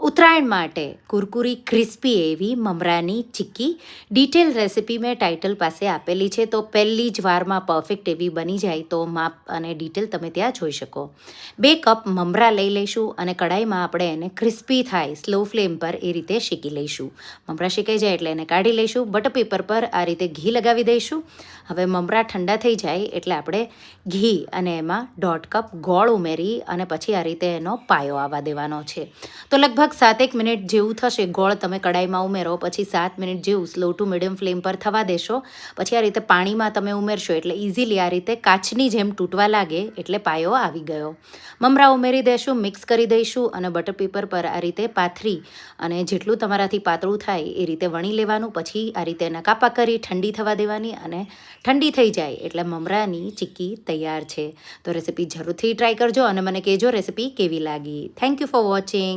ઉત્તરાયણ માટે કુરકુરી ક્રિસ્પી એવી મમરાની ચીક્કી. ડિટેલ રેસિપી મેં ટાઇટલ પાસે આપેલી છે, તો પહેલી જ વારમાં પરફેક્ટ એવી બની જાય તો માપ અને ડિટેલ તમે ત્યાં જોઈ શકો. બે કપ મમરા લઈ લઈશું અને કડાઈમાં આપણે એને ક્રિસ્પી થાય, સ્લો ફ્લેમ પર એ રીતે શેકી લઈશું. મમરા શેકાઈ જાય એટલે એને કાઢી લઈશું બટર પેપર પર આ રીતે ઘી લગાવી દઈશું. હવે મમરા ઠંડા થઈ જાય એટલે આપણે ઘી અને એમાં દોઢ કપ ગોળ ઉમેરી અને પછી આ રીતે એનો પાયો આવવા દેવાનો છે. તો લગભગ સાતેક મિનિટ જેવું થશે. ગોળ તમે કડાઈમાં ઉમેરો, પછી સાત મિનિટ જેવું સ્લો ટુ મીડિયમ ફ્લેમ પર થવા દેશો. પછી આ રીતે પાણીમાં તમે ઉમેરશો એટલે ઇઝીલી આ રીતે કાચની જેમ તૂટવા લાગે એટલે પાયો આવી ગયો. મમરા ઉમેરી દેશું મિક્સ કરી દઈશું અને બટર પેપર પર આ રીતે પાથરી અને જેટલું તમારાથી પાતળું થાય એ રીતે વણી લેવાનું. પછી આ રીતે એના કાપા કરી ઠંડી થવા દેવાની અને ઠંડી થઈ જાય એટલે મમરાની ચીક્કી તૈયાર છે. તો રેસીપી જરૂરથી ટ્રાય કરજો અને મને કહેજો રેસીપી કેવી લાગી. Thank you for watching